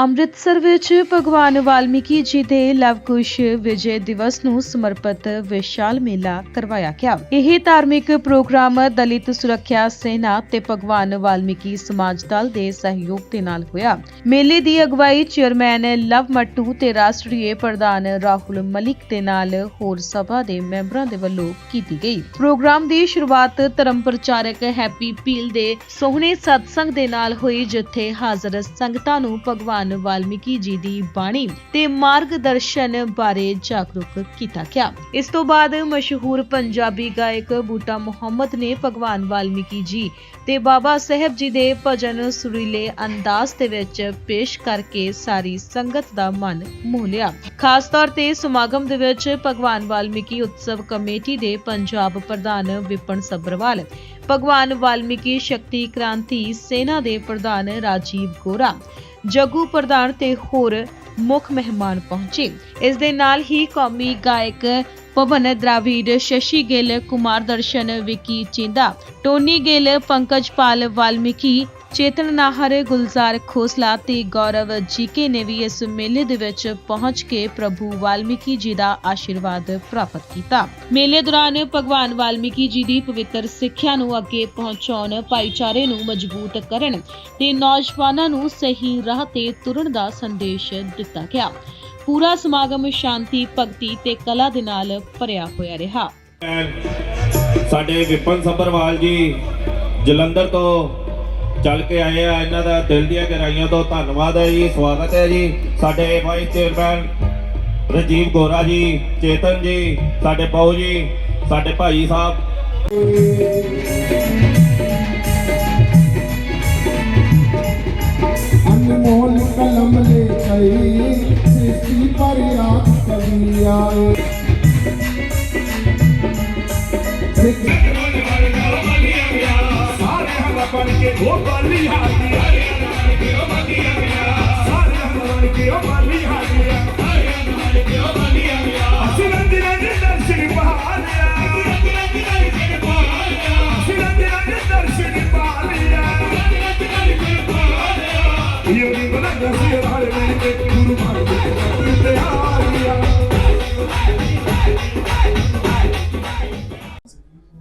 ਅੰਮ੍ਰਿਤਸਰ ਵਿੱਚ ਭਗਵਾਨ ਵਾਲਮੀਕੀ ਜੀ ਦੇ ਲਵਕੁਸ਼ ਵਿਜੇ ਦਿਵਸ ਨੂੰ ਸਮਰਪਿਤ ਵਿਸ਼ਾਲ ਮੇਲਾ ਕਰਵਾਇਆ ਗਿਆ। ਇਹ ਧਾਰਮਿਕ ਪ੍ਰੋਗਰਾਮ ਦਲਿਤ ਸੁਰੱਖਿਆ ਸੈਨਾ ਤੇ ਭਗਵਾਨ ਵਾਲਮੀਕੀ ਸਮਾਜ ਦਲ ਦੇ ਸਹਿਯੋਗ ਦੇ ਨਾਲ ਹੋਇਆ। ਮੇਲੇ ਦੀ ਅਗਵਾਈ ਚੇਅਰਮੈਨ ਲਵ ਮੱਟੂ ਤੇ ਰਾਸ਼ਟਰੀ ਪ੍ਰਧਾਨ ਰਾਹੁਲ ਮਲਿਕ ਦੇ ਨਾਲ ਹੋਰ ਸਭਾ ਦੇ ਮੈਂਬਰਾਂ ਦੇ ਵੱਲੋਂ ਕੀਤੀ ਗਈ। ਪ੍ਰੋਗਰਾਮ ਦੀ ਸ਼ੁਰੂਆਤ ਧਰਮ ਪ੍ਰਚਾਰਕ ਹੈਪੀ ਪੀਲ ਦੇ ਸੋਹਣੇ ਸਤਸੰਗ ਦੇ ਨਾਲ ਹੋਈ, ਜਿੱਥੇ ਹਾਜ਼ਰ ਸੰਗਤਾਂ ਨੂੰ ਭਗਵਾਨ ਵਾਲਮੀਕੀ ਜੀ ਦੀ ਬਾਣੀ ਤੇ ਮਾਰਗਦਰਸ਼ਨ ਬਾਰੇ ਜਾਗਰੂਕ ਕੀਤਾ ਗਿਆ। ਇਸ ਤੋਂ ਬਾਅਦ ਮਸ਼ਹੂਰ ਪੰਜਾਬੀ ਗਾਇਕ ਬੂਟਾ ਮੁਹੰਮਦ ਨੇ ਭਗਵਾਨ ਵਾਲਮੀਕੀ ਜੀ ਤੇ ਬਾਬਾ ਸਾਹਿਬ ਜੀ ਦੇ ਭਜਨ ਸੁਰੀਲੇ ਅੰਦਾਜ਼ ਦੇ ਵਿੱਚ ਪੇਸ਼ ਕਰਕੇ ਸਾਰੀ ਸੰਗਤ ਦਾ ਮਨ ਮੋਹ ਲਿਆ। ਖਾਸ ਤੌਰ ਤੇ ਸਮਾਗਮ ਦੇ ਵਿੱਚ ਭਗਵਾਨ ਵਾਲਮੀਕੀ ਉਤਸਵ ਕਮੇਟੀ ਦੇ ਪੰਜਾਬ ਪ੍ਰਧਾਨ ਵਿਪਨ ਸੱਭਰਵਾਲ, ਭਗਵਾਨ ਵਾਲਮੀਕੀ ਸ਼ਕਤੀ ਕ੍ਰਾਂਤੀ ਸੈਨਾ ਦੇ ਪ੍ਰਧਾਨ ਰਾਜੀਵ ਗੋਰਾ ਜੱਗੂ ਪ੍ਰਧਾਨ ਤੇ ਹੋਰ ਮੁੱਖ ਮਹਿਮਾਨ ਪਹੁੰਚੇ। ਇਸ ਦੇ ਨਾਲ ਹੀ ਕੌਮੀ ਗਾਇਕ ਪਵਨ ਦਰਾਵੀਡ ਸ਼ਸ਼ੀ ਗਿੱਲ, ਕੁਮਾਰ ਦਰਸ਼ਨ, ਵਿਕੀ ਚਿੰਦਾ, ਟੋਨੀ ਗਿੱਲ ਪੰਕਜ ਪਾਲ ਵਾਲਮੀਕੀ ਚੇਤਨ ਨਾਹਰ, ਗੁਲਜ਼ਾਰ ਖੋਸਲਾ ਤੇ ਗੌਰਵ ਜੀਕੇ ਨੇ ਵੀ ਇਸ ਮੇਲੇ ਦੇ ਵਿੱਚ ਪਹੁੰਚ ਕੇ ਪ੍ਰਭੂ ਵਾਲਮੀਕੀ ਜੀ ਦਾ ਆਸ਼ੀਰਵਾਦ ਪ੍ਰਾਪਤ ਕੀਤਾ। ਮੇਲੇ ਦੌਰਾਨ ਭਗਵਾਨ ਵਾਲਮੀਕੀ ਜੀ ਦੀ ਪਵਿੱਤਰ ਸਿੱਖਿਆ ਨੂੰ ਅੱਗੇ ਪਹੁੰਚਾਉਣ, ਭਾਈਚਾਰੇ ਨੂੰ ਮਜ਼ਬੂਤ ਕਰਨ ਤੇ ਨੌਜਵਾਨਾਂ ਨੂੰ ਸਹੀ ਰਾਹ ਤੇ ਤੁਰਨ ਦਾ ਸੰਦੇਸ਼ ਦਿੱਤਾ ਗਿਆ। ਪੂਰਾ ਸਮਾਗਮ ਸ਼ਾਂਤੀ, ਭਗਤੀ ਤੇ ਕਲਾ ਦੇ ਨਾਲ ਭਰਿਆ ਹੋਇਆ ਰਿਹਾ। ਸਾਡੇ ਵਿਪਨ ਸੱਭਰਵਾਲ ਜੀ ਜਲੰਧਰ ਤੋਂ ਚੱਲ ਕੇ ਆਏ ਆ ਇਹਨਾਂ ਦਾ ਦਿਲ ਦੀਆਂ ਗਹਿਰਾਈਆਂ ਤੋਂ ਧੰਨਵਾਦ ਹੈ ਜੀ, ਸਵਾਗਤ ਹੈ ਜੀ। ਸਾਡੇ ਵਾਈਸ ਚੇਅਰਮੈਨ ਰਜੀਵ ਗੋਰਾ ਜੀ, ਚੇਤਨ ਜੀ, ਸਾਡੇ ਬਾਊ ਜੀ, ਸਾਡੇ ਭਾਈ ਸਾਹਿਬ। ਅਨਮੋਲ ਕਲਮ ਲੈ ਕਈ ਸ੍ਰਿਸ਼ਟੀ ਪਰ ਆਪ ਕਵੀ ਆਏ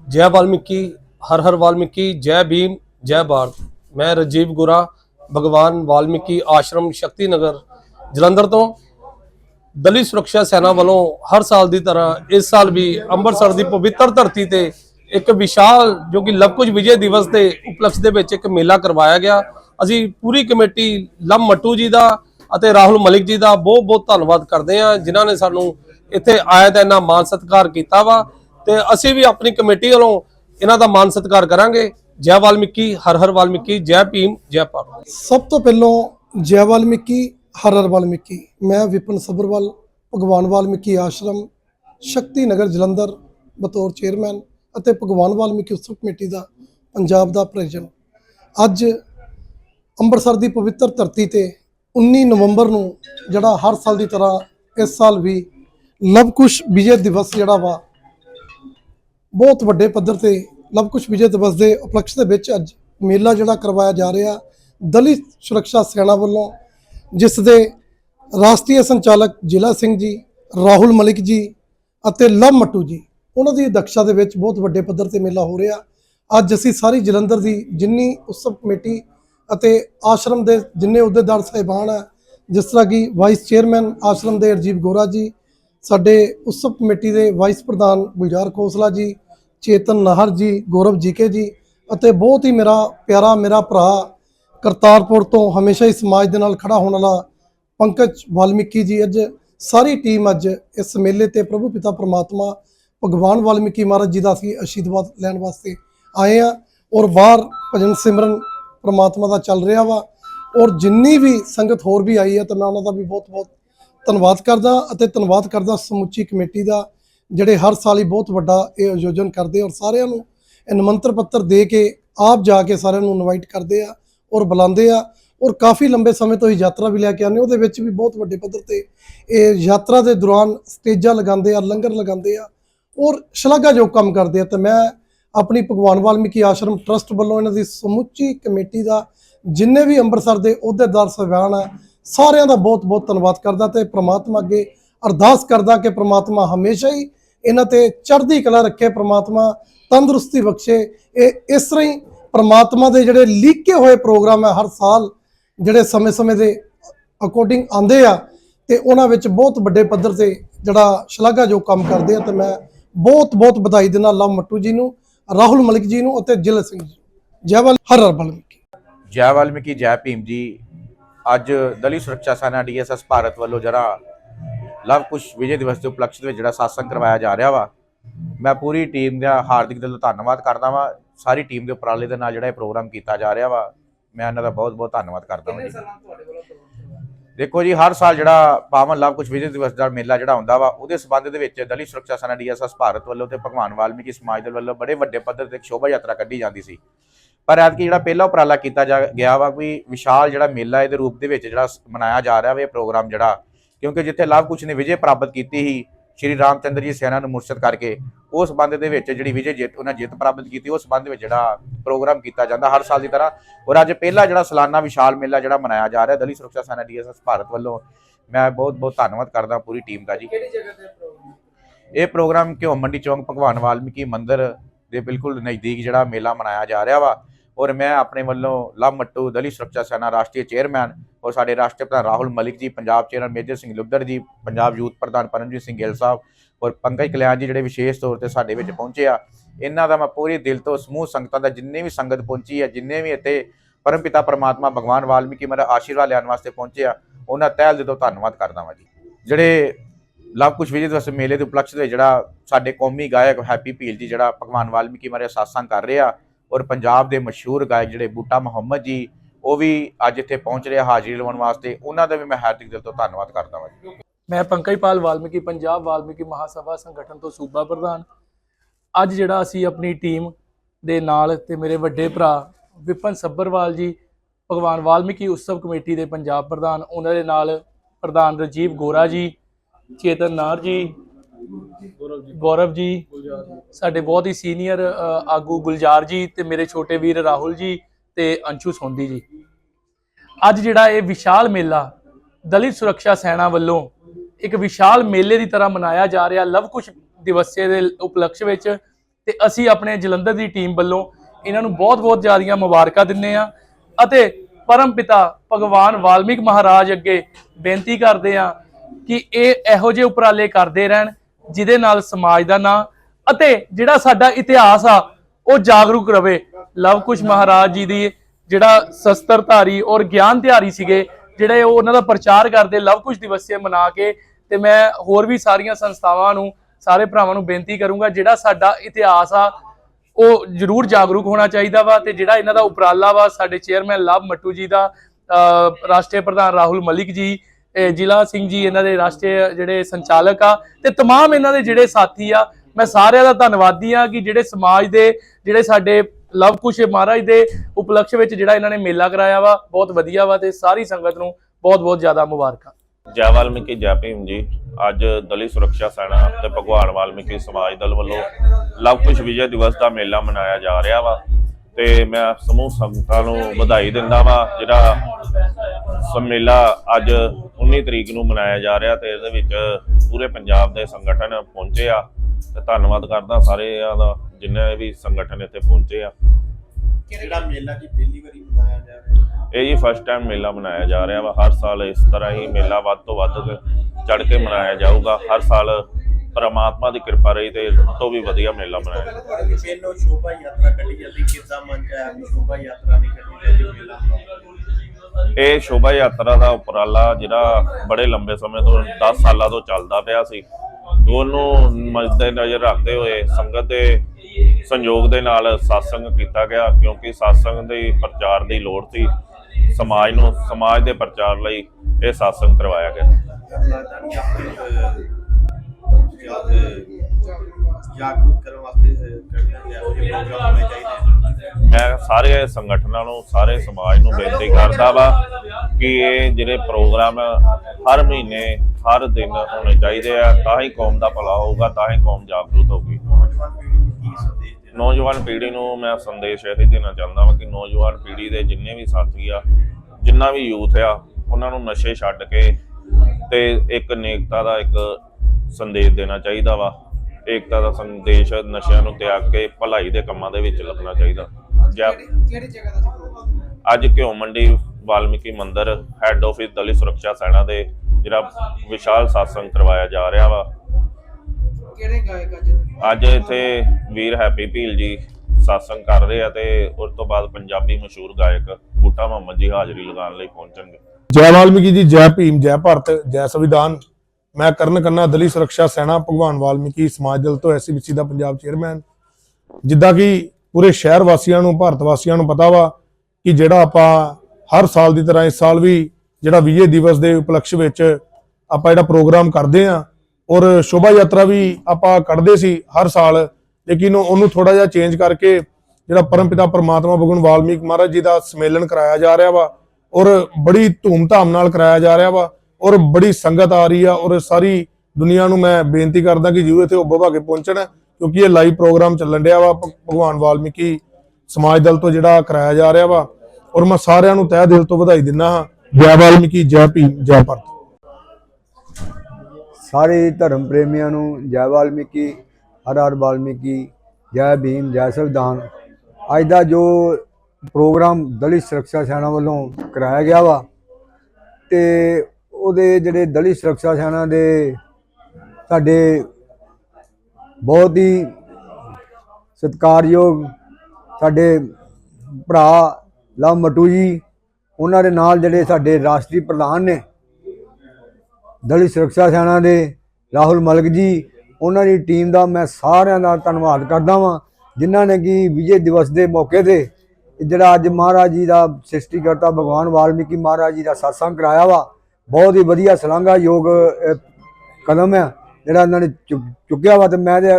जय वाल्मीकि हर हर वाल्मीकि जय भीम। ਜੈ ਭਾਰਤ। ਮੈਂ ਰਜੀਵ ਗੁਰਾ, ਭਗਵਾਨ ਵਾਲਮੀਕੀ ਆਸ਼ਰਮ ਸ਼ਕਤੀ ਨਗਰ ਜਲੰਧਰ ਤੋਂ। ਦਲਿਤ ਸੁਰੱਖਿਆ ਸੈਨਾ ਵੱਲੋਂ ਹਰ ਸਾਲ ਦੀ ਤਰ੍ਹਾਂ ਇਸ ਸਾਲ ਵੀ ਅੰਮ੍ਰਿਤਸਰ ਦੀ ਪਵਿੱਤਰ ਧਰਤੀ ਤੇ ਇੱਕ ਵਿਸ਼ਾਲ ਜੋ ਕਿ ਲਵਕੁਸ਼ ਵਿਜੇ ਦਿਵਸ ਦੇ ਉਪਲਕਸ਼ ਦੇ ਵਿੱਚ ਇੱਕ ਮੇਲਾ ਕਰਵਾਇਆ ਗਿਆ। ਅਸੀਂ ਪੂਰੀ ਕਮੇਟੀ ਲਵ ਮੱਟੂ ਜੀ ਦਾ ਅਤੇ ਰਾਹੁਲ ਮਲਿਕ ਜੀ ਦਾ ਬਹੁਤ ਬਹੁਤ ਧੰਨਵਾਦ ਕਰਦੇ ਹਾਂ, ਜਿਨ੍ਹਾਂ ਨੇ ਸਾਨੂੰ ਇੱਥੇ ਆਇਆ ਤਾਂ ਇੰਨਾ ਮਾਨ ਸਤਿਕਾਰ ਕੀਤਾ ਵਾ। ਤੇ ਅਸੀਂ ਵੀ ਆਪਣੀ ਕਮੇਟੀ ਵੱਲੋਂ ਇਹਨਾਂ ਦਾ ਮਾਨ ਸਤਿਕਾਰ ਕਰਾਂਗੇ। ਜੈ ਵਾਲਮੀਕੀ, ਹਰ ਹਰ ਵਾਲਮੀਕੀ, ਜੈ ਭੀਮ, ਜੈ ਭਾਰਤ। ਸਭ ਤੋਂ ਪਹਿਲਾਂ ਜੈ ਵਾਲਮੀਕੀ, ਹਰ ਹਰ ਵਾਲਮੀਕੀ। ਮੈਂ ਵਿਪਨ ਸੱਭਰਵਾਲ ਭਗਵਾਨ ਵਾਲਮੀਕੀ ਆਸ਼ਰਮ, ਸ਼ਕਤੀ ਨਗਰ ਜਲੰਧਰ, ਬਤੌਰ ਚੇਅਰਮੈਨ ਅਤੇ ਭਗਵਾਨ ਵਾਲਮੀਕੀ ਉਤਸਵ ਕਮੇਟੀ ਦਾ ਪੰਜਾਬ ਦਾ ਪ੍ਰੈਜ਼ੀਡੈਂਟ ਅੱਜ ਅੰਮ੍ਰਿਤਸਰ ਦੀ ਪਵਿੱਤਰ ਧਰਤੀ ਤੇ 19 ਨਵੰਬਰ ਨੂੰ ਜਿਹੜਾ ਹਰ ਸਾਲ ਦੀ ਤਰ੍ਹਾਂ ਇਸ ਸਾਲ ਵੀ ਲਵ ਕੁਸ਼ ਵਿਜੇ ਦਿਵਸ ਜਿਹੜਾ ਵਾ, ਬਹੁਤ ਵੱਡੇ ਪੱਧਰ ਤੇ ਲਵਕੁਸ਼ ਵਿਜੇ ਦਿਵਸ ਦੇ ਉਪਲਕਸ਼ ਦੇ ਵਿੱਚ ਅੱਜ ਮੇਲਾ ਜਿਹੜਾ ਕਰਵਾਇਆ ਜਾ ਰਿਹਾ, ਦਲਿਤ ਸੁਰੱਖਿਆ ਸੈਨਾ ਵੱਲੋਂ, ਜਿਸ ਦੇ ਰਾਸ਼ਟਰੀ ਸੰਚਾਲਕ ਜ਼ਿਲ੍ਹਾ ਸਿੰਘ ਜੀ, ਰਾਹੁਲ ਮਲਿਕ ਜੀ ਅਤੇ ਲਵ ਮੱਟੂ ਜੀ। ਉਹਨਾਂ ਦੀ ਅਧਿਕਸ਼ਤਾ ਦੇ ਵਿੱਚ ਬਹੁਤ ਵੱਡੇ ਪੱਧਰ ਤੇ ਮੇਲਾ ਹੋ ਰਿਹਾ। ਅੱਜ ਅਸੀਂ ਸਾਰੀ ਜਲੰਧਰ ਦੀ ਜਿੰਨੀ ਉਤਸਵ ਕਮੇਟੀ ਅਤੇ ਆਸ਼ਰਮ ਦੇ ਜਿੰਨੇ ਅਹੁਦੇਦਾਰ ਸਾਹਿਬਾਨ ਆ, ਜਿਸ ਤਰ੍ਹਾਂ ਕਿ ਵਾਈਸ ਚੇਅਰਮੈਨ ਆਸ਼ਰਮ ਦੇ ਅਰਜੀਵ ਗੋਰਾ ਜੀ, ਸਾਡੇ ਉਤਸਵ ਕਮੇਟੀ ਦੇ ਵਾਈਸ ਪ੍ਰਧਾਨ ਗੁਲਜ਼ਾਰ ਖੋਸਲਾ ਜੀ ਚੇਤਨ ਨਾਹਰ ਜੀ, ਗੌਰਵ ਜੀਕੇ ਜੀ ਅਤੇ ਬਹੁਤ ਹੀ ਮੇਰਾ ਪਿਆਰਾ ਮੇਰਾ ਭਰਾ ਕਰਤਾਰਪੁਰ ਤੋਂ ਹਮੇਸ਼ਾ ਹੀ ਸਮਾਜ ਦੇ ਨਾਲ ਖੜਾ ਹੋਣ ਵਾਲਾ ਪੰਕਜ ਵਾਲਮੀਕੀ ਜੀ ਅੱਜ ਸਾਰੀ ਟੀਮ ਅੱਜ ਇਸ ਮੇਲੇ ਤੇ ਪ੍ਰਭੂ ਪਿਤਾ ਪਰਮਾਤਮਾ ਭਗਵਾਨ ਵਾਲਮੀਕੀ ਮਹਾਰਾਜ ਜੀ ਦਾ ਅਸੀਂ ਆਸ਼ੀਰਵਾਦ ਲੈਣ ਵਾਸਤੇ ਆਏ ਆ ਔਰ ਬਾਹਰ ਭਜਨ ਸਿਮਰਨ ਪਰਮਾਤਮਾ ਦਾ ਚੱਲ ਰਿਹਾ ਵਾ ਔਰ ਜਿੰਨੀ ਵੀ ਸੰਗਤ ਹੋਰ ਵੀ ਆਈ ਹੈ ਤਾਂ ਮੈਂ ਉਹਨਾਂ ਦਾ ਵੀ ਬਹੁਤ ਬਹੁਤ ਧੰਨਵਾਦ ਕਰਦਾ ਅਤੇ ਧੰਨਵਾਦ ਕਰਦਾ ਸਮੁੱਚੀ ਕਮੇਟੀ ਦਾ ਜਿਹੜੇ ਹਰ ਸਾਲ ਹੀ ਬਹੁਤ ਵੱਡਾ ਇਹ ਆਯੋਜਨ ਕਰਦੇ ਔਰ ਸਾਰਿਆਂ ਨੂੰ ਇਹ ਨਿਮੰਤਰ ਪੱਤਰ ਦੇ ਕੇ ਆਪ ਜਾ ਕੇ ਸਾਰਿਆਂ ਨੂੰ ਇਨਵਾਈਟ ਕਰਦੇ ਆ ਔਰ ਬੁਲਾਉਂਦੇ ਆ ਔਰ ਕਾਫੀ ਲੰਬੇ ਸਮੇਂ ਤੋਂ ਹੀ ਯਾਤਰਾ ਵੀ ਲੈ ਕੇ ਆਉਂਦੇ ਉਹਦੇ ਵਿੱਚ ਵੀ ਬਹੁਤ ਵੱਡੇ ਪੱਧਰ ਤੇ ਇਹ ਯਾਤਰਾ ਦੇ ਦੌਰਾਨ ਸਟੇਜਾਂ ਲਗਾਉਂਦੇ ਆ, ਲੰਗਰ ਲਗਾਉਂਦੇ ਆ ਔਰ ਸ਼ਲਾਘਾਯੋਗ ਕੰਮ ਕਰਦੇ ਆ। ਤੇ ਮੈਂ ਆਪਣੀ ਭਗਵਾਨ ਵਾਲਮੀਕੀ ਆਸ਼ਰਮ ਟਰਸਟ ਵੱਲੋਂ ਇਹਨਾਂ ਦੀ ਸਮੁੱਚੀ ਕਮੇਟੀ ਦਾ ਜਿੰਨੇ ਵੀ ਅੰਮ੍ਰਿਤਸਰ ਦੇ ਅਹੁਦੇਦਾਰ ਸਾਹਿਬਾਨ ਆ, ਸਾਰਿਆਂ ਦਾ ਬਹੁਤ ਬਹੁਤ ਧੰਨਵਾਦ ਕਰਦਾ ਤੇ ਪ੍ਰਮਾਤਮਾ ਅੱਗੇ ਅਰਦਾਸ ਕਰਦਾ ਕਿ ਪ੍ਰਮਾਤਮਾ ਹਮੇਸ਼ਾ ਹੀ ਇਹਨਾਂ ਤੇ ਚੜ੍ਹਦੀ ਕਲਾ ਰੱਖੇ ਪ੍ਰਮਾਤਮਾ, ਤੰਦਰੁਸਤੀ ਬਖਸ਼ੇ। ਇਹ ਇਸ ਤਰ੍ਹਾਂ ਹੀ ਪ੍ਰਮਾਤਮਾ ਦੇ ਜਿਹੜੇ ਲੀਕੇ ਹੋਏ ਪ੍ਰੋਗਰਾਮ ਹੈ ਹਰ ਸਾਲ, ਜਿਹੜੇ ਸਮੇਂ-ਸਮੇਂ ਦੇ ਅਕੋਰਡਿੰਗ ਆਉਂਦੇ ਆ, ਤੇ ਉਹਨਾਂ ਵਿੱਚ ਬਹੁਤ ਵੱਡੇ ਪੱਧਰ ਤੇ ਜਿਹੜਾ ਸ਼ਲਾਘਾ ਜੋ ਕੰਮ ਕਰਦੇ ਆ, ਤੇ ਮੈਂ ਬਹੁਤ ਬਹੁਤ ਵਧਾਈ ਦਿੰਦਾ ਲਵ ਮੱਟੂ ਜੀ ਨੂੰ, ਰਾਹੁਲ ਮਲਿਕ ਜੀ ਨੂੰ ਅਤੇ ਜਿਲ ਸਿੰਘ ਜੀ ਨੂੰ। ਜੈ ਵਾਲ, ਹਰ ਹਰ ਬਲਮਿਕੀ ਜੈ ਵਾਲਮੀਕੀ, ਜੈ ਭੀਮ ਜੀ। ਅੱਜ ਦਲੀ ਸੁਰੱਖਿਆ ਸੈਨਾ ਡੀਐਸਐਸ ਭਾਰਤ ਵੱਲੋਂ ਜਿਹੜਾ ਲਵ ਕੁਸ਼ ਵਿਜੇ ਦਿਵਸ ਦੇ ਉਪਲਕਸ਼ ਦੇ ਵਿੱਚ ਜਿਹੜਾ satsang ਕਰਵਾਇਆ ਜਾ ਰਿਹਾ ਵਾ ਮੈਂ ਪੂਰੀ ਟੀਮ ਦਾ ਹਾਰਦਿਕ ਦਿਲੋਂ ਧੰਨਵਾਦ ਕਰਦਾ ਵਾਂ ਸਾਰੀ ਟੀਮ ਦੇ ਉਪਰਾਲੇ ਦੇ ਨਾਲ ਜਿਹੜਾ ਇਹ ਪ੍ਰੋਗਰਾਮ ਕੀਤਾ ਜਾ ਰਿਹਾ ਵਾ ਮੈਂ ਇਹਨਾਂ ਦਾ ਬਹੁਤ ਬਹੁਤ ਧੰਨਵਾਦ ਕਰਦਾ ਹਾਂ ਜੀ। ਦੇਖੋ ਜੀ ਹਰ ਸਾਲ ਜਿਹੜਾ ਪਾਵਨ ਲਵ ਕੁਸ਼ ਵਿਜੇ ਦਿਵਸ ਦਾ ਮੇਲਾ ਜਿਹੜਾ ਹੁੰਦਾ ਵਾ ਉਹਦੇ ਸਬੰਧ ਦੇ ਵਿੱਚ ਦਲਿਤ ਸੁਰੱਖਿਆ ਸੈਨਾ ਡੀਐਸਐਸ ਭਾਰਤ ਵੱਲੋਂ ਤੇ ਭਗਵਾਨ ਵਾਲਮੀਕੀ ਸਮਾਜ ਦਲ ਵੱਲੋਂ ਬੜੇ ਵੱਡੇ ਪੱਧਰ ਤੇ ਇੱਕ ਸ਼ੋਭਾ ਯਾਤਰਾ ਕੱਢੀ ਜਾਂਦੀ ਸੀ। ਪਰ ਐਤਕੀ ਜਿਹੜਾ ਪਹਿਲਾ ਉਪਰਾਲਾ ਕੀਤਾ ਗਿਆ ਵਾ ਕੋਈ ਵਿਸ਼ਾਲ ਜਿਹੜਾ ਮੇਲਾ ਇਹਦੇ ਰੂਪ ਦੇ ਵਿੱਚ ਜਿਹੜਾ ਮਨਾਇਆ ਜਾ ਰਿਹਾ ਵਾ ਇਹ ਪ੍ਰੋਗਰਾਮ ਜਿਹੜਾ ਕਿਉਂਕਿ ਜਿੱਥੇ ਲਵ ਕੁਸ਼ ਨੇ ਵਿਜੇ ਪ੍ਰਾਪਤ ਕੀਤੀ ਸੀ ਸ਼੍ਰੀ ਰਾਮਚੰਦਰ ਜੀ ਸੈਨਾ ਨੂੰ ਮੁਰਸ਼ਦ ਕਰਕੇ ਉਸ ਸੰਬੰਧ ਦੇ ਵਿੱਚ ਜਿਹੜੀ ਵਿਜੇ ਜਿੱਤ ਉਹਨਾਂ ਜਿੱਤ ਪ੍ਰਾਪਤ ਕੀਤੀ ਉਸ ਸੰਬੰਧ ਵਿੱਚ ਜਿਹੜਾ ਪ੍ਰੋਗਰਾਮ ਕੀਤਾ ਜਾਂਦਾ ਹਰ ਸਾਲ ਦੀ ਤਰ੍ਹਾਂ। ਔਰ ਅੱਜ ਪਹਿਲਾ ਜਿਹੜਾ ਸਾਲਾਨਾ ਵਿਸ਼ਾਲ ਮੇਲਾ ਜਿਹੜਾ ਮਨਾਇਆ ਜਾ ਰਿਹਾ ਦਲਿਤ ਸੁਰੱਖਿਆ ਸੈਨਾ ਡੀਐਸਐਸ ਭਾਰਤ ਵੱਲੋਂ ਮੈਂ ਬਹੁਤ ਬਹੁਤ ਧੰਨਵਾਦ ਕਰਦਾ ਪੂਰੀ ਟੀਮ ਦਾ ਜੀ। ਕਿਹੜੀ ਜਗ੍ਹਾ ਤੇ ਪ੍ਰੋਗਰਾਮ? ਇਹ ਪ੍ਰੋਗਰਾਮ ਘਿਓ ਮੰਡੀ ਚੌਂਕ ਭਗਵਾਨ ਵਾਲਮੀਕੀ ਮੰਦਿਰ ਦੇ ਬਿਲਕੁਲ ਨਜ਼ਦੀਕ ਜਿਹੜਾ ਮੇਲਾ ਮਨਾਇਆ ਜਾ ਰਿਹਾ ਵਾ। ਔਰ ਮੈਂ ਆਪਣੇ ਵੱਲੋਂ ਲਵ ਮੱਟੂ ਦਲਿਤ ਸੁਰੱਖਿਆ ਸੈਨਾ ਰਾਸ਼ਟਰੀ ਚੇਅਰਮੈਨ ਔਰ ਸਾਡੇ ਰਾਸ਼ਟਰੀ ਪ੍ਰਧਾਨ Rahul Malik ji, Punjab chairman major Singh Ludhar ji, Punjab youth ਪ੍ਰਧਾਨ ਪਰਮਜੀਤ ਸਿੰਘ ਗਿੱਲ ਸਾਹਿਬ ਔਰ ਪੰਕਜ ਕਲਿਆਣ ਜੀ ਜਿਹੜੇ ਵਿਸ਼ੇਸ਼ ਤੌਰ ਤੇ ਸਾਡੇ ਵਿੱਚ ਪਹੁੰਚੇ ਆ। ਇਹਨਾਂ ਦਾ ਮੈਂ ਪੂਰੇ ਦਿਲ ਤੋਂ ਸਮੂਹ ਸੰਗਤਾਂ ਦਾ ਜਿੰਨੇ ਵੀ ਸੰਗਤ ਪਹੁੰਚੀ ਹੈ, ਜਿੰਨੇ ਵੀ ਇੱਥੇ ਪਰਮਪਿਤਾ ਪਰਮਾਤਮਾ ਭਗਵਾਨ ਵਾਲਮੀਕੀ ਮਹਾਰਾਜ ਆਸ਼ੀਰਵਾਦ ਲੈਣ ਵਾਸਤੇ ਪਹੁੰਚੇ ਆ, ਉਹਨਾਂ ਤਹਿ ਦਿਲ ਤੋਂ ਧੰਨਵਾਦ ਕਰਦਾ ਵਾਂ ਜੀ। ਜਿਹੜੇ ਲਵ ਕੁਸ਼ ਵਿਜੇ ਦਿਵਸ ਮੇਲੇ ਦੇ ਉਪਲਕਸ਼ 'ਤੇ ਜਿਹੜਾ ਸਾਡੇ ਕੌਮੀ ਗਾਇਕ ਹੈਪੀ ਭੀਲ ਜੀ, ਜਿਹੜਾ ਭਗਵਾਨ ਵਾਲਮੀਕੀ ਮਾਰੇ ਸਾਸਾਂ ਕਰ ਰਿਹਾ ਔਰ ਪੰਜਾਬ ਦੇ ਮਸ਼ਹੂਰ ਗਾਇਕ ਜਿਹੜੇ ਬੂਟਾ ਮੁਹੰਮਦ ਜੀ, ਉਹ ਵੀ ਅੱਜ ਇੱਥੇ ਪਹੁੰਚ ਰਿਹਾ ਹਾਜ਼ਰੀ ਲਵਾਉਣ ਵਾਸਤੇ। ਉਹਨਾਂ ਦਾ ਵੀ ਮੈਂ ਹਾਰਦਿਕ ਦਿਲ ਤੋਂ ਧੰਨਵਾਦ ਕਰਦਾ ਹਾਂ ਜੀ। ਮੈਂ ਪੰਕਜਪਾਲ ਵਾਲਮੀਕੀ, ਪੰਜਾਬ ਵਾਲਮੀਕੀ ਮਹਾਸਭਾ ਸੰਗਠਨ ਤੋਂ ਸੂਬਾ ਪ੍ਰਧਾਨ। ਅੱਜ ਜਿਹੜਾ ਅਸੀਂ ਆਪਣੀ ਟੀਮ ਦੇ ਨਾਲ ਤੇ ਮੇਰੇ ਵੱਡੇ ਭਰਾ ਵਿਪਨ ਸੱਬਰਵਾਲ ਜੀ, ਭਗਵਾਨ ਵਾਲਮੀਕੀ ਉਤਸਵ ਕਮੇਟੀ ਦੇ ਪੰਜਾਬ ਪ੍ਰਧਾਨ, ਉਹਨਾਂ ਦੇ ਨਾਲ ਪ੍ਰਧਾਨ ਰਜੀਵ ਗੋਰਾ ਜੀ, ਚੇਤਨ ਨਾਰ ਜੀ ਗੌਰਵ ਜੀ, ਸਾਡੇ ਬਹੁਤ ਹੀ ਸੀਨੀਅਰ ਆਗੂ ਗੁਲਜ਼ਾਰ ਜੀ ਤੇ ਮੇਰੇ ਛੋਟੇ ਵੀਰ ਰਾਹੁਲ ਜੀ ਤੇ ਅੰਸ਼ੂ ਸੋਂਦੀ ਜੀ। ਅੱਜ ਜਿਹੜਾ ਇਹ ਵਿਸ਼ਾਲ ਮੇਲਾ, ਦਲਿਤ ਸੁਰੱਖਿਆ ਸੈਨਾ ਵੱਲੋਂ ਇੱਕ ਵਿਸ਼ਾਲ ਮੇਲੇ ਦੀ ਤਰ੍ਹਾਂ ਮਨਾਇਆ ਜਾ ਰਿਹਾ, ਲਵ ਕੁਸ਼ ਦਿਵਸੇ ਦੇ ਉਪਲਕਸ਼ ਵਿੱਚ ਤੇ ਅਸੀਂ ਆਪਣੇ ਜਲੰਧਰ ਦੀ ਟੀਮ ਵੱਲੋਂ ਇਹਨਾਂ ਨੂੰ ਬਹੁਤ-ਬਹੁਤ ਜ਼ਿਆਦੀਆਂ ਮੁਬਾਰਕਾਂ ਦਿੰਨੇ ਆ ਅਤੇ ਪਰਮ ਪਿਤਾ ਭਗਵਾਨ ਵਾਲਮੀਕ ਮਹਾਰਾਜ ਅੱਗੇ ਬੇਨਤੀ ਕਰਦੇ ਆ ਕਿ ਇਹ ਇਹੋ ਜਿਹੇ ਉਪਰਾਲੇ ਕਰਦੇ ਰਹਿਣ ਜਿਹਦੇ ਨਾਲ ਸਮਾਜ ਦਾ ਨਾਂ ਅਤੇ ਜਿਹੜਾ ਸਾਡਾ ਇਤਿਹਾਸ ਆ ਉਹ ਜਾਗਰੂਕ ਰਵੇ। ਲਵ ਕੁਸ਼ ਮਹਾਰਾਜ ਜੀ ਦੀ ਜਿਹੜਾ ਸ਼ਸਤਰਧਾਰੀ ਔਰ ਗਿਆਨ ਗਿਆਨਧਾਰੀ ਸੀਗੇ ਜਿਹੜੇ ਉਹ ਉਹਨਾਂ ਦਾ ਪ੍ਰਚਾਰ ਕਰਦੇ ਲਵ ਕੁਸ਼ ਦਿਵਸੇ ਮਨਾ ਕੇ ਤੇ ਮੈਂ ਹੋਰ ਵੀ ਸਾਰੀਆਂ ਸੰਸਥਾਵਾਂ ਨੂੰ ਸਾਰੇ ਭਰਾਵਾਂ ਨੂੰ ਬੇਨਤੀ ਕਰੂੰਗਾ ਜਿਹੜਾ ਸਾਡਾ ਇਤਿਹਾਸ ਆ ਉਹ ਜ਼ਰੂਰ ਜਾਗਰੂਕ ਹੋਣਾ ਚਾਹੀਦਾ ਵਾ ਤੇ ਜਿਹੜਾ ਇਹਨਾਂ ਦਾ ਉਪਰਾਲਾ ਵਾ ਸਾਡੇ ਚੇਅਰਮੈਨ ਲਵ ਮੱਟੂ ਜੀ ਦਾ ਅਹ, ਰਾਸ਼ਟਰੀ ਪ੍ਰਧਾਨ ਰਾਹੁਲ ਮਲਿਕ ਜੀ ਜ਼ਿਲ੍ਹਾ ਸਿੰਘ ਜੀ ਇਹਨਾਂ ਦੇ ਰਾਸ਼ਟਰੀ ਜਿਹੜੇ ਸੰਚਾਲਕ ਆ ਤੇ तमाम ਇਹਨਾਂ ਦੇ ਜਿਹੜੇ ਸਾਥੀ ਆ ਮੈਂ ਸਾਰਿਆਂ ਦਾ ਧੰਨਵਾਦੀ ਆ ਕਿ ਜਿਹੜੇ ਸਮਾਜ ਦੇ ਜਿਹੜੇ ਸਾਡੇ ਲਵ ਕੁਸ਼ ਮਹਾਰਾਜ ਦੇ ਉਪਲਕਸ਼ ਵਿੱਚ ਜਿਹੜਾ ਇਹਨਾਂ ਨੇ ਮੇਲਾ ਕਰਾਇਆ ਵਾ ਬਹੁਤ ਵਧੀਆ ਵਾ ਤੇ ਸਾਰੀ ਸੰਗਤ ਨੂੰ ਬਹੁਤ ਬਹੁਤ ਜ਼ਿਆਦਾ ਮੁਬਾਰਕਾਂ ਜੈ ਵਾਲਮੀਕੀ ਜੈ ਭੀਮ ਜੀ ਅੱਜ ਦਲਿਤ ਸੁਰੱਖਿਆ ਸੈਨਾ ਤੇ ਭਗਵਾਨ ਵਾਲਮੀਕੀ ਸਮਾਜ ਦਲ ਵੱਲੋਂ ਲਵ ਕੁਸ਼ ਵਿਜੇ ਦਿਵਸ ਦਾ ਮੇਲਾ ਮਨਾਇਆ ਜਾ ਰਿਹਾ ਵਾ ਤੇ ਮੈਂ ਸਮੂਹ ਸੰਗਤਾਂ ਨੂੰ ਵਧਾਈ ਦਿੰਦਾ ਵਾ ਜਿਹੜਾ ਸਮੇਲਾ ਅੱਜ 19 ਤਰੀਕ ਨੂੰ ਮਨਾਇਆ ਜਾ ਰਿਹਾ ਤੇ ਇਹਦੇ ਵਿੱਚ ਪੂਰੇ ਪੰਜਾਬ ਦੇ ਸੰਗਠਨ ਪਹੁੰਚੇ ਆ। ਤੇ ਧੰਨਵਾਦ ਕਰਦਾ ਸਾਰਿਆਂ ਦਾ ਜਿੰਨੇ ਵੀ ਸੰਗਠਨ ਇੱਥੇ ਪਹੁੰਚੇ ਆ। ਜਿਹੜਾ ਮੇਲਾ ਜੀ ਪਹਿਲੀ ਵਾਰੀ ਮਨਾਇਆ ਜਾ ਰਿਹਾ? ਇਹ ਜੀ ਫਸਟ ਟਾਈਮ ਮੇਲਾ ਮਨਾਇਆ ਜਾ ਰਿਹਾ ਵਾ। ਹਰ ਸਾਲ ਇਸ ਤਰ੍ਹਾਂ ਹੀ ਮੇਲਾ ਵੱਧ ਤੋਂ ਵੱਧ ਚੜ ਕੇ ਮਨਾਇਆ ਜਾਊਗਾ। ਹਰ ਸਾਲ ਪਰਮਾਤਮਾ ਦੀ ਕਿਰਪਾ ਰਹੀ ਤੇ ਇਸ ਤੋਂ ਵੀ ਵਧੀਆ ਮੇਲਾ ਮਨਾਇਆ ਜਾਊਗਾ। ਪਹਿਲੋਂ ਸ਼ੋਭਾ ਯਾਤਰਾ ਕੱਢੀ ਜਾਂਦੀ। ਕਿੱਦਾਂ ਮਨ ਚ ਆਇਆ ਵੀ ਸ਼ੋਭਾ ਯਾਤਰਾ ਨਹੀਂ ਕੱਢੀ ਜਾਂਦੀ ਮੇਲਾ ਇਹ ਸ਼ੋਭਾ ਯਾਤਰਾ ਦਾ ਉਪਰਾਲਾ ਜਿਹੜਾ ਬੜੇ ਲੰਬੇ ਸਮੇਂ ਤੋਂ 10 ਸਾਲਾਂ ਤੋਂ ਚੱਲਦਾ ਪਿਆ ਸੀ। ਉਹਨੂੰ ਮੱਦੇ ਨਜ਼ਰ ਰੱਖਦੇ ਹੋਏ ਸੰਗਤ ਦੇ ਸੰਯੋਗ ਦੇ ਨਾਲ satsang ਕੀਤਾ ਗਿਆ ਕਿਉਂਕਿ satsang ਦੇ ਪ੍ਰਚਾਰ ਦੀ ਲੋੜ ਸੀ। ਸਮਾਜ ਨੂੰ ਸਮਾਜ ਦੇ ਪ੍ਰਚਾਰ ਲਈ ਇਹ satsang ਕਰਵਾਇਆ ਗਿਆ। ਜਾਗਰੂਕ ਕਰਨ ਵਾਸਤੇ ਅਹ, ਕਰਦੇ ਇਹੋ ਪ੍ਰੋਗਰਾਮ ਹੋਣੇ ਚਾਹੀਦੇ? ਮੈਂ ਸਾਰੇ ਸੰਗਠਨਾਂ ਨੂੰ, ਸਾਰੇ ਸਮਾਜ ਨੂੰ ਬੇਨਤੀ ਕਰਦਾ ਵਾ ਕਿ ਇਹ ਜਿਹੜੇ ਪ੍ਰੋਗਰਾਮ ਹਰ ਮਹੀਨੇ, ਹਰ ਦਿਨ ਹੋਣੇ ਚਾਹੀਦੇ ਆ, ਤਾਂ ਹੀ ਕੌਮ ਦਾ ਭਲਾ ਹੋਊਗਾ, ਤਾਂ ਹੀ ਕੌਮ ਜਾਗਰੂਕ ਹੋਊਗੀ। ਨੌਜਵਾਨ ਪੀੜ੍ਹੀ ਨੂੰ ਮੈਂ ਸੰਦੇਸ਼ ਇਹ ਦੇਣਾ ਚਾਹੁੰਦਾ ਹਾਂ ਕਿ ਨੌਜਵਾਨ ਪੀੜ੍ਹੀ ਦੇ ਜਿੰਨੇ ਵੀ ਸਾਥੀ ਆ, ਜਿੰਨਾ ਵੀ ਯੂਥ ਆ, ਉਹਨਾਂ ਨੂੰ ਨਸ਼ੇ ਛੱਡ ਕੇ ਤੇ ਇੱਕ ਨੇਕਤਾ ਦਾ ਇੱਕ ਸੰਦੇਸ਼ ਦੇਣਾ ਚਾਹੀਦਾ ਵਾ। ਏਕਤਾ ਦਾ ਸੰਦੇਸ਼ ਨਸ਼ਿਆਂ ਨੂੰ ਤਿਆਗ ਕੇ ਭਲਾਈ ਦੇ ਕੰਮਾਂ ਦੇ ਵਿੱਚ ਲੱਗਣਾ ਚਾਹੀਦਾ। ਜੈ ਕਿਹੜੀ ਜਗ੍ਹਾ ਦਾ ਜੀ ਪ੍ਰੋਗਰਾਮ ਅੱਜ ਘਿਓ ਮੰਡੀ ਵਾਲਮੀਕੀ ਮੰਦਿਰ ਹੈੱਡ ਆਫਿਸ ਦਲਿਤ ਸੁਰੱਖਿਆ ਸੈਨਾ ਦੇ ਜਿਹੜਾ ਵਿਸ਼ਾਲ satsang ਕਰਵਾਇਆ ਜਾ ਰਿਹਾ ਵਾ। ਕਿਹੜੇ ਗਾਇਕ ਅੱਜ ਇੱਥੇ? ਅੱਜ ਇੱਥੇ ਵੀਰ ਹੈਪੀ ਭੀਲ ਜੀ satsang ਕਰ ਰਹੇ ਆ ਤੇ ਉਸ ਤੋਂ ਬਾਅਦ ਪੰਜਾਬੀ ਮਸ਼ਹੂਰ ਗਾਇਕ ਬੂਟਾ ਮੁਹੰਮਦ ਜੀ ਹਾਜ਼ਰੀ ਲਗਾਉਣ ਲਈ ਪਹੁੰਚਣਗੇ। ਜੈ ਵਾਲਮੀਕੀ ਜੀ ਜੈ ਭੀਮ ਜੈ ਭਾਰਤ ਜੈ ਸੰਵਿਧਾਨ। ਮੈਂ ਕਰਨ ਕੰਨਾ ਦਲਿਤ ਸੁਰੱਖਿਆ ਸੈਨਾ ਭਗਵਾਨ ਵਾਲਮੀਕੀ ਸਮਾਜ ਦਲ ਤੋਂ ਐਸਸੀਬੀਸੀ ਦਾ ਪੰਜਾਬ ਚੇਅਰਮੈਨ ਜਿੱਦਾਂ ਕਿ ਪੂਰੇ ਸ਼ਹਿਰ ਵਾਸੀਆਂ ਨੂੰ, ਭਾਰਤ ਵਾਸੀਆਂ ਨੂੰ ਪਤਾ ਵਾ ਕਿ ਜਿਹੜਾ ਆਪਾਂ ਹਰ ਸਾਲ ਦੀ ਤਰ੍ਹਾਂ ਇਸ ਸਾਲ ਵੀ ਜਿਹੜਾ ਵਿਜੇ ਦਿਵਸ ਦੇ ਉਪਲਕਸ਼ ਵਿੱਚ ਆਪਾਂ ਜਿਹੜਾ ਪ੍ਰੋਗਰਾਮ ਕਰਦੇ ਆ ਔਰ ਸ਼ੋਭਾ ਯਾਤਰਾ ਵੀ ਆਪਾਂ ਕੱਢਦੇ ਸੀ ਹਰ ਸਾਲ, ਲੇਕਿਨ ਉਹਨੂੰ ਥੋੜਾ ਜਿਹਾ ਚੇਂਜ ਕਰਕੇ ਜਿਹੜਾ ਪਰਮਪਿਤਾ ਪਰਮਾਤਮਾ ਭਗਵਾਨ ਵਾਲਮੀਕ ਮਹਾਰਾਜ ਜੀ ਦਾ ਸਮੇਲਨ ਕਰਾਇਆ ਜਾ ਰਿਹਾ ਵਾ ਔਰ ਬੜੀ ਧੂਮਧਾਮ ਨਾਲ ਕਰਾਇਆ ਜਾ ਰਿਹਾ ਵਾ ਔਰ ਬੜੀ ਸੰਗਤ ਆ ਰਹੀ ਆ ਔਰ ਸਾਰੀ ਦੁਨੀਆ ਨੂੰ ਮੈਂ ਬੇਨਤੀ ਕਰਦਾ ਕਿ ਜਰੂਰ ਇੱਥੇ ਉੱਭੋ ਭਾਗੇ ਪਹੁੰਚਣ। ਕਿਉਂਕਿ ਇਹ ਲਾਈਵ ਪ੍ਰੋਗਰਾਮ ਚੱਲਣ ਡਿਆ ਵਾ ਭਗਵਾਨ ਵਾਲਮੀਕੀ ਸਮਾਜ ਦਲ ਤੋਂ ਜਿਹੜਾ ਕਰਾਇਆ ਜਾ ਰਿਹਾ ਵਾ, ਔਰ ਮੈਂ ਸਾਰਿਆਂ ਨੂੰ ਤਹਿ ਦਿਲ ਤੋਂ ਵਧਾਈ ਦਿੰਦਾ ਹਾਂ, ਜੈ ਵਾਲਮੀਕੀ, ਜੈ ਭੀਮ, ਜੈ ਭਾਰਤ। ਸਾਰੇ ਧਰਮ ਪ੍ਰੇਮੀਆਂ ਨੂੰ ਜੈ ਵਾਲਮੀਕੀ, ਹਰ ਹਰ ਵਾਲਮੀਕੀ, ਜੈ ਭੀਮ, ਜੈ ਸੰਵਿਧਾਨ, ਅੱਜ ਦਾ ਜੋ ਪ੍ਰੋਗਰਾਮ ਦਲਿਤ ਸੁਰੱਖਿਆ ਸੈਨਾ ਵੱਲੋਂ ਕਰਾਇਆ ਗਿਆ ਵਾ, ਤੇ ਉਹਦੇ ਜਿਹੜੇ ਦਲਿਤ ਸੁਰੱਖਿਆ ਸੈਨਾ ਦੇ ਸਾਡੇ ਬਹੁਤ ਹੀ ਸਤਿਕਾਰਯੋਗ ਸਾਡੇ ਭਰਾ ਲਵ ਮਟੂ ਜੀ ਉਹਨਾਂ ਦੇ ਨਾਲ ਜਿਹੜੇ ਸਾਡੇ ਰਾਸ਼ਟਰੀ ਪ੍ਰਧਾਨ ਨੇ ਦਲਿਤ ਸੁਰੱਖਿਆ ਸੈਨਾ ਦੇ ਰਾਹੁਲ ਮਲਕ ਜੀ ਉਹਨਾਂ ਦੀ ਟੀਮ ਦਾ ਮੈਂ ਸਾਰਿਆਂ ਦਾ ਧੰਨਵਾਦ ਕਰਦਾ ਵਾਂ ਜਿਨ੍ਹਾਂ ਨੇ ਕਿ ਵਿਜੇ ਦਿਵਸ ਦੇ ਮੌਕੇ ਤੇ ਜਿਹੜਾ ਅੱਜ ਮਹਾਰਾਜ ਜੀ ਦਾ ਸ੍ਰਿਸ਼ਟੀਕਰਤਾ ਭਗਵਾਨ ਵਾਲਮੀਕੀ ਮਹਾਰਾਜ ਜੀ ਦਾ satsang ਕਰਾਇਆ ਵਾ ਬਹੁਤ ਹੀ ਵਧੀਆ ਸ਼ਲਾਘਾਯੋਗ ਅਹ, ਕਦਮ ਹੈ ਜਿਹੜਾ ਇਹਨਾਂ ਨੇ ਚੁੱਕ- ਚੁੱਕਿਆ ਵਾ ਤੇ ਮੈਂ ਤੇ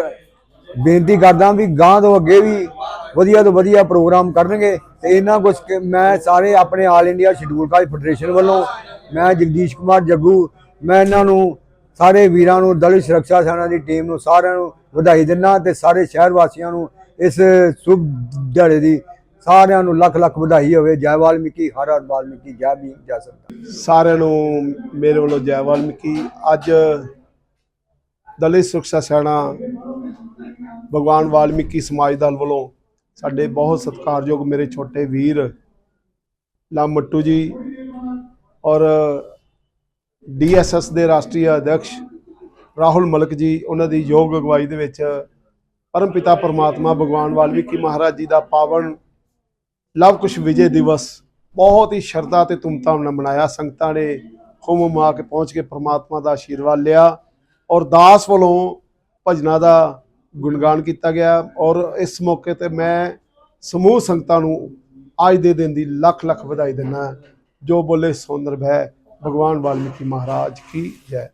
ਬੇਨਤੀ ਕਰਦਾ ਵੀ ਗਾਂ ਤੋਂ ਅੱਗੇ ਵੀ ਵਧੀਆ ਤੋਂ ਵਧੀਆ ਪ੍ਰੋਗਰਾਮ ਕਰਨਗੇ ਤੇ ਇਹਨਾਂ ਕੁਝ ਮੈਂ ਸਾਰੇ ਆਪਣੇ all India scheduled caste federation ਵੱਲੋਂ ਮੈਂ ਜਗਦੀਸ਼ ਕੁਮਾਰ ਜੱਗੂ, ਮੈਂ ਇਹਨਾਂ ਨੂੰ ਸਾਰੇ ਵੀਰਾਂ ਨੂੰ, ਦਲਿਤ ਸੁਰੱਖਿਆ ਸੈਨਾ ਦੀ ਟੀਮ ਨੂੰ ਸਾਰਿਆਂ ਨੂੰ ਵਧਾਈ ਦਿੰਦਾ ਤੇ ਸਾਰੇ ਸ਼ਹਿਰ ਵਾਸੀਆਂ ਨੂੰ ਇਸ ਸ਼ੁਭ ਦਿਹਾੜੇ ਦੀ ਸਾਰਿਆਂ ਨੂੰ ਲੱਖ ਲੱਖ ਵਧਾਈ ਹੋਵੇ। ਜੈ ਵਾਲਮੀਕੀ, ਹਰ ਹਰ ਵਾਲਮੀਕੀ, ਜੈ ਭੀਮ, ਜੈ ਸੰਤਾਂ ਸਾਰਿਆਂ ਨੂੰ ਮੇਰੇ ਵੱਲੋਂ ਜੈ ਵਾਲਮੀਕੀ। ਅੱਜ ਦਲਿਤ ਸੁਰੱਖਿਆ ਸੈਨਾ ਭਗਵਾਨ ਵਾਲਮੀਕੀ ਸਮਾਜ ਦਲ ਵੱਲੋਂ ਸਾਡੇ ਬਹੁਤ ਸਤਿਕਾਰਯੋਗ ਮੇਰੇ ਛੋਟੇ ਵੀਰ ਲਾਮ ਮੱਟੂ ਜੀ ਔਰ ਡੀਐਸਐਸ ਦੇ ਰਾਸ਼ਟਰੀ ਅਧਿਕਸ਼ ਰਾਹੁਲ ਮਲਕ ਜੀ, ਉਹਨਾਂ ਦੀ ਯੋਗ ਅਗਵਾਈ ਦੇ ਵਿੱਚ ਪਰਮਪਿਤਾ ਪਰਮਾਤਮਾ ਭਗਵਾਨ ਵਾਲਮੀਕੀ ਮਹਾਰਾਜ ਜੀ ਦਾ ਪਾਵਨ ਲਵ ਕੁਸ਼ ਵਿਜੇ ਦਿਵਸ ਬਹੁਤ ਹੀ ਸ਼ਰਧਾ ਤੇ ਧੂਮਧਾਮ ਨਾਲ ਮਨਾਇਆ। ਸੰਗਤਾਂ ਨੇ ਹੁਮ ਹੁਮਾ ਕੇ ਪਹੁੰਚ ਕੇ ਪਰਮਾਤਮਾ ਦਾ ਆਸ਼ੀਰਵਾਦ ਲਿਆ। ਔਰ ਦਾਸ ਵੱਲੋਂ ਭਜਨਾਂ ਦਾ ਗੁਣਗਾਨ ਕੀਤਾ ਗਿਆ ਔਰ ਇਸ ਮੌਕੇ ਤੇ ਮੈਂ ਸਮੂਹ ਸੰਗਤਾਂ ਨੂੰ ਅੱਜ ਦੇ ਦਿਨ ਦੀ ਲੱਖ ਲੱਖ ਵਧਾਈ ਦਿੰਦਾ ਜੋ ਬੋਲੇ ਸੋ ਨਿਰਭੈ ਭਗਵਾਨ ਵਾਲਮੀਕੀ ਮਹਾਰਾਜ ਕੀ ਜੈ।